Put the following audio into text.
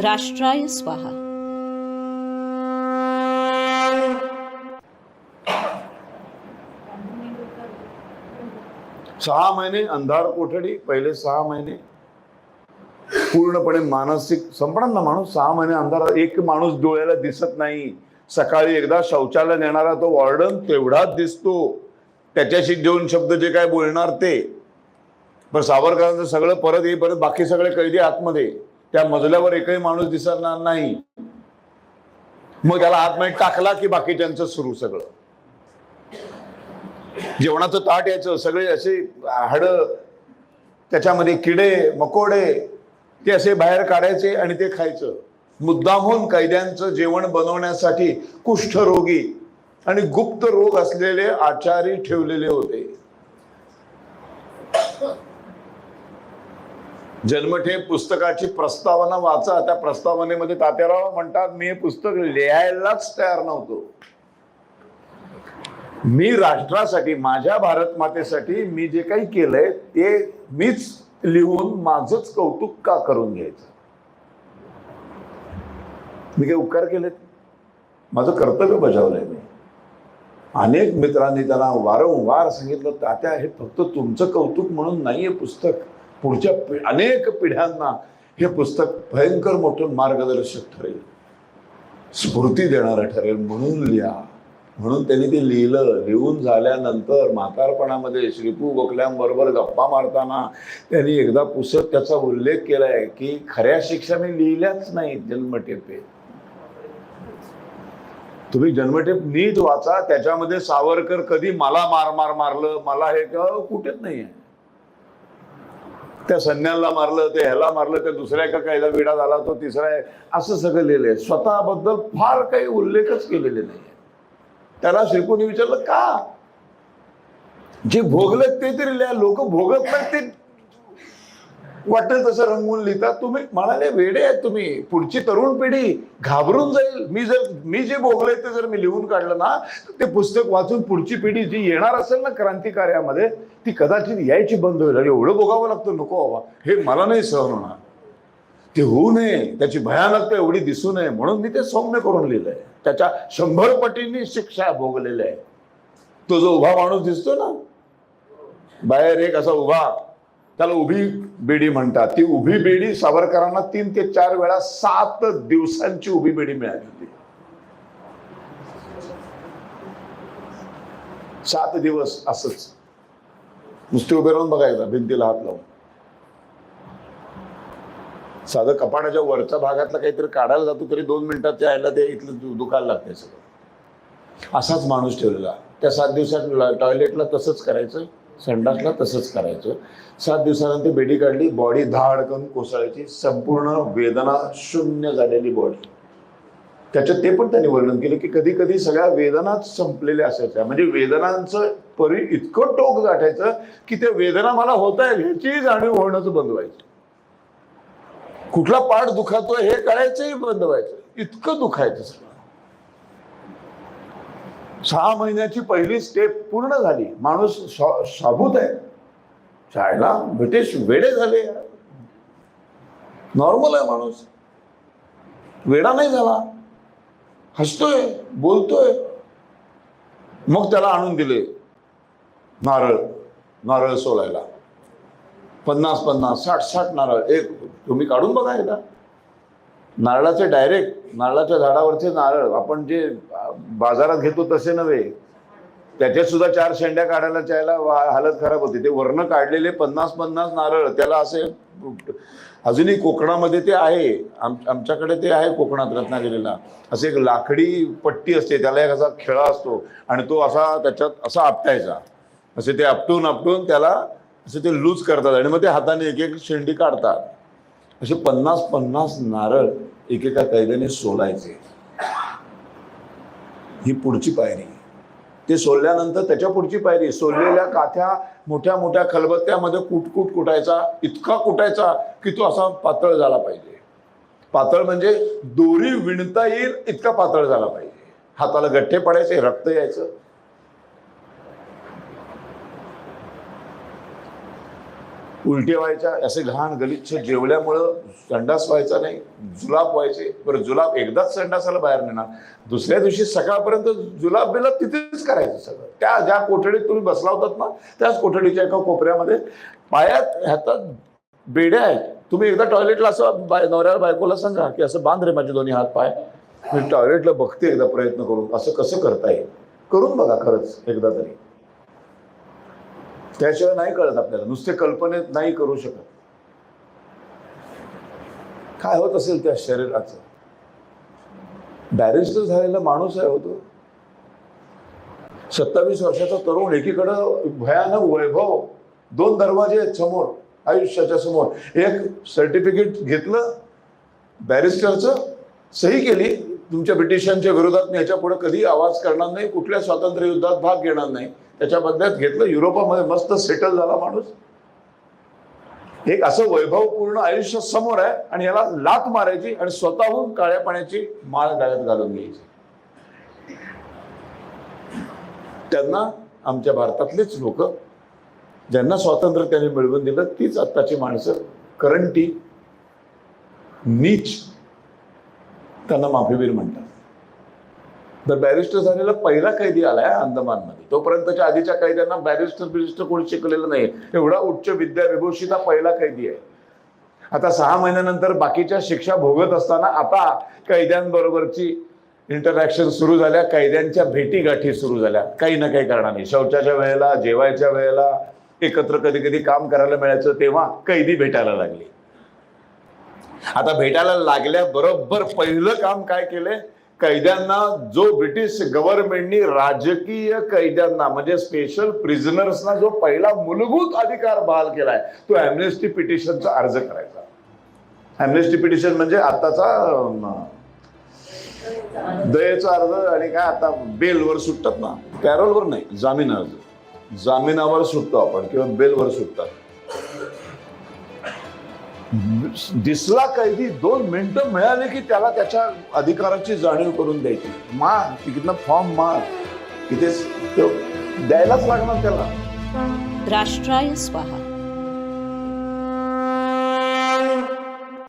राष्ट्राय स्वाहा. सहा महिने अंधार कोठडी पहिले सहा महिने. पूर्णपणे मानसिक संपणार ना माणूस? सहा महिने अंधार एक माणूस डोळ्याला दिसत नाही. सकाळी एकदा शौचालय नेणारा तो वॉर्डन तेवढाच दिसतो. त्याच्याशी दोन शब्द जे काय बोलणार ते. पण सावरकरांचं सगळं परत येईपर्यंत बाकी सगळे कैदी आतमध्ये. त्या मजल्यावर एकही माणूस दिसणार नाही. मग त्याला आतमध्ये टाकला की बाकीच्यांचं सुरू सगळं. जेवणाचं ताट यायचं सगळे असे हाड त्याच्यामध्ये किडे मकोडे ते असे बाहेर काढायचे आणि ते खायचं. मुद्दामहून कैद्यांचं जेवण बनवण्यासाठी कुष्ठरोगी आणि गुप्त रोग असलेले आचारी ठेवलेले होते. जन्मठेप पुस्तकाची प्रस्तावना वाचा. त्या प्रस्तावनेमध्ये तात्याराव म्हणतात मी हे पुस्तक लिहायलाच तयार नव्हतो. मी राष्ट्रासाठी माझ्या भारत मातेसाठी मी जे काही केलंय ते मीच लिहून माझच कौतुक का करून घ्यायचं? मी काही उपकार केलेत? माझं कर्तव्य बजावलंय मी. अनेक मित्रांनी त्यांना वारंवार सांगितलं तात्या हे फक्त तुमचं कौतुक म्हणून नाहीये पुस्तक. पुढच्या पि- अनेक पिढ्यांना हे पुस्तक भयंकर मोठं मार्गदर्शक ठरेल. स्फूर्ती देणारं ठरेल. म्हणून लिहा. म्हणून त्यांनी ते लिहिलं. लिहून झाल्यानंतर म्हातारपणामध्ये श्रीपू गोखल्यांबरोबर गप्पा मारताना त्यांनी एकदा पुस्तक त्याचा उल्लेख केलाय की खऱ्या शिक्षा मी लिहिल्याच नाही जन्मटेपे तुम्ही जन्मटेप नीट वाचा. त्याच्यामध्ये सावरकर कधी मला मार मार मारलं. मला हे कुठेच नाही नाहीये. त्या संन्याला मारलं ते ह्याला मारलं त्या दुसऱ्या एका कायदा विडा झाला तो तिसरा आहे. असं सगळं लिहिलंय. स्वतःबद्दल फार काही उल्लेखच केलेले नाहीये. त्याला श्रीकुनी विचारलं का? जे भोगलं ते तरी लिहा. लोक भोगत नाहीत. ते वाटेल तसं रंगवून लिहितात तुम्ही. म्हणाले वेडे आहेत तुम्ही. पुढची तरुण पिढी घाबरून जाईल. मी जर मी जे भोगले ते जर मी लिहून काढलं ना ते पुस्तक वाचून पुढची पिढी जी येणार असेल ना क्रांतिकार्यामध्ये ती कदाचित यायची बंद होईल. आणि एवढं भोगावं लागतं नको बाबा. हे मला नाही सहन होणार. ते होऊ नये. त्याची भयानकता एवढी दिसू नये. म्हणून मी ते सौम्य करून लिहिलंय. त्याच्या शंभर पटींनी शिक्षा भोगलेल्या आहे तो जो उभा माणूस दिसतो ना बाहेर एक असा उभा त्याला उभी बेडी म्हणतात. ती उभी बेडी सावरकरांना तीन ते चार वेळा सात दिवसांची उभी बेडी मिळाली होती. सात दिवस असंच. नुसते उभे राहून बघायचा भिंतीला हात लावून. साधं कपाटाच्या वरच्या भागातला काहीतरी काढायला जातो तरी दोन मिनिटात यायला ते इथलं दुखायला लागतंय सगळं. असाच माणूस ठेवलेला. त्या सात दिवसात टॉयलेटला तसंच करायचं. संडासला तसंच करायचं. सात दिवसानंतर बेडी काढली बॉडी धाडकन कोसळायची संपूर्ण वेदना शून्य झालेली बॉडी त्याच्यात ते पण त्यांनी वर्णन केलं की कधी कधी सगळ्या वेदनाच संपलेल्या असायच्या. म्हणजे वेदनांचं परी इतकं टोक गाठायचं की ते वेदना मला होत आहे ह्याची जाणीव होणंच बंद व्हायचं. कुठला पाठ दुखातोय हे कळायचंही बंद व्हायचं. इतकं दुखायचं सगळं. सहा महिन्याची पहिली स्टेप पूर्ण झाली. माणूस साबूत शाबूत आहे. शाळेला ब्रिटिश वेडे झाले. नॉर्मल आहे माणूस. वेडा नाही झाला. हसतोय बोलतोय. मग त्याला आणून दिले. नारळ. नारळ सोलायला. पन्नास पन्नास साठ साठ नारळ. एक तुम्ही काढून बघा एकदा. नारळाचे डायरेक्ट नारळाच्या झाडावरचे नारळ. आपण जे बाजारात घेतो तसे नव्हे. त्याच्यात सुद्धा चार शेंड्या काढायला चायला हालत खराब होती. ते वर्ण काढलेले पन्नास पन्नास नारळ. त्याला असे अजूनही कोकणामध्ये ते आहे. आम आमच्याकडे ते आहे कोकणात रत्नागिरीला. असे एक लाकडी पट्टी असते. त्याला एक असा खेळा असतो. आणि तो असा त्याच्यात असा आपटायचा. असे ते आपटून आपटून त्याला असे ते लूज करतात. आणि मग ते हाताने एक एक शेंडी काढतात. असे पन्नास पन्नास नारळ एकेका कैद्याने सोलायचे. ही पुढची पायरी. ते सोलल्यानंतर त्याच्या पुढची पायरी सोललेल्या काथ्या मोठ्या मोठ्या खलबत्त्यामध्ये कुटकुट कुटायचा इतका कुटायचा की तो असा पातळ झाला पाहिजे. पातळ म्हणजे दोरी विणता येईल इतका पातळ झाला पाहिजे. हाताला गठ्ठे पडायचे रक्त यायचं. उलटे व्हायच्या असे घाण गलिच्छ जेवल्यामुळं संडास व्हायचा नाही जुलाब व्हायचे. बरं जुलाब एकदाच संडासाला बाहेर नेणार. दुसऱ्या दिवशी सकाळपर्यंत जुलाब बिलाब तिथेच करायचं सगळं. त्या ज्या कोठडीत तुम्ही बसला होतात ना त्याच कोठडीच्या एका कोपऱ्यामध्ये पायात हातात बेड्या आहेत. तुम्ही एकदा टॉयलेटला असं बाय नवऱ्याला बायकोला सांगा की असं बांध रे माझे दोन्ही हात पाय. मी टॉयलेटला बघते एकदा प्रयत्न करून. असं कसं करता येईल? करून बघा खरंच एकदा तरी. त्याशिवाय नाही कळत आपल्याला. नुसते कल्पनेत नाही करू शकत. काय होत असेल त्या शरीराचं? बॅरिस्टर झालेला माणूस आहे होतो सत्तावीस वर्षाचा तरुण एकीकडं भयानक वैभव दोन दरवाजे आहेत समोर आयुष्याच्या समोर. एक सर्टिफिकेट घेतलं बॅरिस्टरचं सही केली तुमच्या ब्रिटिशांच्या विरोधात मी याच्यापुढे कधी आवाज करणार नाही कुठल्या स्वातंत्र्य युद्धात भाग घेणार नाही. त्याच्या बदल्यात घेतलं युरोपामध्ये मस्त सेटल झाला माणूस. एक असं वैभवपूर्ण आयुष्य समोर आहे आणि याला लात मारायची आणि स्वतःहून काळ्या पाण्याची माळ गाळ्यात घालून घ्यायची. त्यांना आमच्या भारतातलेच लोक ज्यांना स्वातंत्र्य त्यांनी मिळवून दिलं तीच आत्ताची माणसं करंटी नीच त्यांना माफीवीर म्हणतात. तर बॅरिस्टर झालेला पहिला कैदी आलाय अंदमानमध्ये. तोपर्यंतच्या आधीच्या कैद्यांना बॅरिस्टर बिरिस्टर कोणी शिकलेलं नाही एवढा उच्च विद्या विभूषित हा पहिला कैदी आहे. आता सहा महिन्यानंतर बाकीच्या शिक्षा भोगत असताना आता कैद्यांबरोबरची इंटरॅक्शन सुरू झाल्या. कैद्यांच्या भेटीगाठी सुरू झाल्या. काही ना काही कारणाने. शौचाच्या वेळेला जेवायच्या वेळेला एकत्र कधी कधी काम करायला मिळायचं तेव्हा कैदी भेटायला लागली. आता भेटायला लागल्या बरोबर पहिलं काम काय केलंय कैद्यांना जो ब्रिटिश गव्हर्नमेंटनी राजकीय कैद्यांना म्हणजे स्पेशल प्रिझनर्सना जो पहिला मूलभूत अधिकार बहाल केलाय तो अॅम्नेस्टी पिटिशनचा अर्ज करायचा. अॅम्नेस्टी पिटिशन म्हणजे आताचा दयेचा अर्ज आणि काय आता बेलवर सुटतात ना? पॅरोलवर नाही जामीन अर्ज. जामिनावर सुटतो आपण किंवा बेलवर सुटतात. दिसला कैदी दोन मिनिटं मिळाले की त्याला त्याच्या अधिकाराची जाणीव करून द्यायची. मार तिकडनं फॉर्म मार. तिथे द्यायलाच लागणार त्याला. राष्ट्राय स्वाहा.